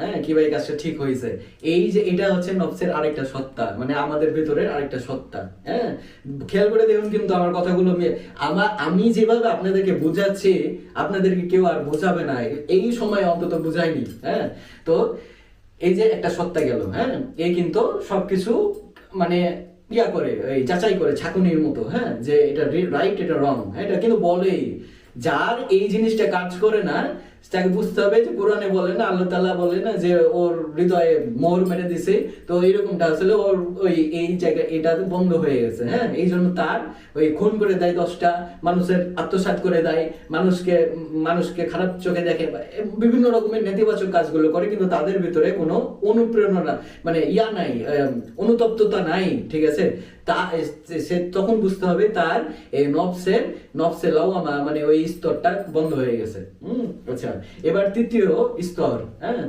হ্যাঁ কীভাবে এই কাজটা ঠিক হয়েছে। এই যে এটা হচ্ছে নফসের আরেকটা সত্তা মানে আমাদের ভেতরের আরেকটা সত্তা হ্যাঁ? খেয়াল করে দেখুন কিন্তু আমার কথাগুলো আমার আমি যেভাবে আপনাদেরকে বোঝাচ্ছি, আপনাদেরকে কেউ আর বোঝাবে না। এই সময় অন্তত বুঝায়নি হ্যাঁ? তো এই যে একটা সত্তা গেল হ্যাঁ? এ কিন্তু সবকিছু মানে ইয়া করে, এই যাচাই করে ছাকুনির মতো হ্যাঁ? যে এটা রাইট এটা রং হ্যাঁ? এটা কিন্তু বলেই, যার এই জিনিসটা কাজ করে না তাকে বুঝতে হবে যে কোরআনে বলে না, আল্লাহ তাআলা বলে না যে ওর হৃদয়ে মোহর মেরে দিছে। তো এরকমটা আসলে ওর ওই এই জায়গা এটা বন্ধ হয়ে গেছে হ্যাঁ? এই জন্য তার ওই খুন করে দেয় দশটা, মানুষের আত্মসাৎ করে দেয়, মানুষকে মানুষকে খারাপ চোখে দেখে বিভিন্ন রকমের নেতিবাচক কাজগুলো করে, কিন্তু তাদের ভিতরে কোনো অনুপ্রেরণা মানে ইয়া নাই অনুতপ্ততা নাই, ঠিক আছে? তা সে তখন বুঝতে হবে তার এই নফসের, নফসে লাওয়ামা মানে ওই স্তরটা বন্ধ হয়ে গেছে, হুম? আচ্ছা। এবার তৃতীয় স্তর হ্যাঁ?